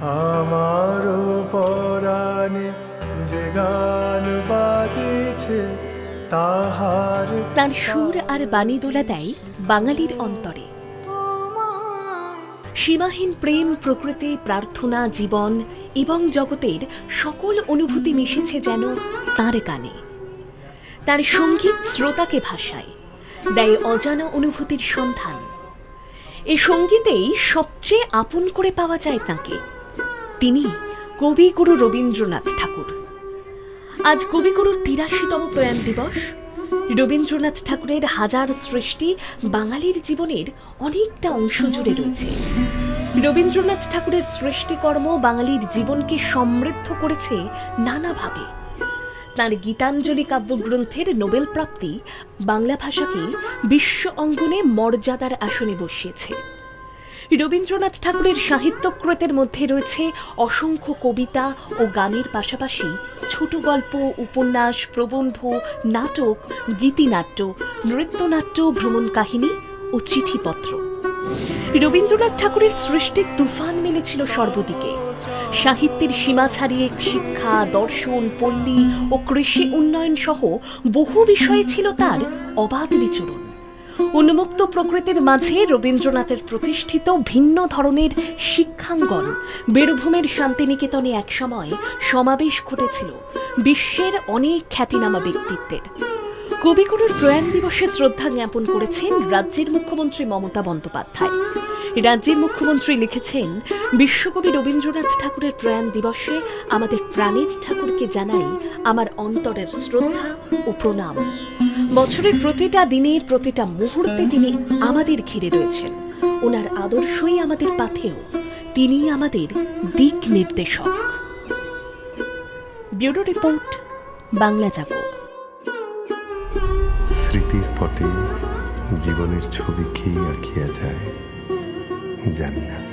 আমার পরাণে যে গান বাজেছে, তাহার তার সুর আর বাণী দোলা দেয় বাঙালির অন্তরে। সীমাহীন প্রেম, প্রকৃতি, প্রার্থনা, জীবন এবং জগতের সকল অনুভূতি মিশেছে যেন তার গানে। তার সংগীত শ্রোতাকে ভাষায়, দেয় অজানা অনুভূতির সন্ধান। এ সঙ্গীতেই সবচেয়ে আপন করে পাওয়া যায় তাকে। তিনি কবিগুরু রবীন্দ্রনাথ ঠাকুর। আজ কবিগুরুর তিরাশিতম প্রয়াণ দিবস। রবীন্দ্রনাথ ঠাকুরের হাজার সৃষ্টি বাঙালির জীবনের অনেকটা অংশ জুড়ে রয়েছে। রবীন্দ্রনাথ ঠাকুরের সৃষ্টিকর্ম বাঙালির জীবনকে সমৃদ্ধ করেছে নানাভাবে। তাঁর গীতাঞ্জলি কাব্যগ্রন্থের নোবেল প্রাপ্তি বাংলা ভাষাকে বিশ্ব অঙ্গনে মর্যাদার আসনে বসিয়েছে। রবীন্দ্রনাথ ঠাকুরের সাহিত্যক্রতের মধ্যে রয়েছে অসংখ্য কবিতা ও গানের পাশাপাশি ছোট গল্প, উপন্যাস, প্রবন্ধ, নাটক, গীতিনাট্য, নৃত্যনাট্য, ভ্রমণ কাহিনী ও চিঠিপত্র। রবীন্দ্রনাথ ঠাকুরের সৃষ্টির তুফান মেলেছিল সর্বদিকে। সাহিত্যের সীমা ছাড়িয়ে শিক্ষা, দর্শন, পল্লী ও কৃষি উন্নয়ন সহ বহু বিষয়ে ছিল তার অবাধ বিচরণ। উন্মুক্ত প্রকৃতির মাঝে রবীন্দ্রনাথের প্রতিষ্ঠিত ভিন্ন ধরনের শিক্ষাঙ্গন। বীরভূমের শান্তিনিকেতনে একসময় সমাবেশ ঘটেছিল বিশ্বের অনেক খ্যাতিনামা ব্যক্তিত্বের। কবিগুরুর প্রয়াণ দিবসে শ্রদ্ধা জ্ঞাপন করেছেন রাজ্যের মুখ্যমন্ত্রী মমতা বন্দ্যোপাধ্যায়। রাজ্যের মুখ্যমন্ত্রী লিখেছেন, বিশ্বকবি রবীন্দ্রনাথ ঠাকুরের প্রয়াণ দিবসে আমাদের প্রাণের ঠাকুরকে জানাই আমার অন্তরের শ্রদ্ধা ও প্রণাম। বছরের প্রতিটা দিনের প্রতিটা মুহূর্তে তিনি আমাদের ঘিরে রয়েছেন। ওনার আদর্শই আমাদের পাথেও তিনি আমাদের দিক নির্দেশক। ব্যুরো রিপোর্ট, বাংলা জাগো স্মৃতির পটে জীবনের ছবি খেয়ে আঁকিয়া যায়। 你讲呢？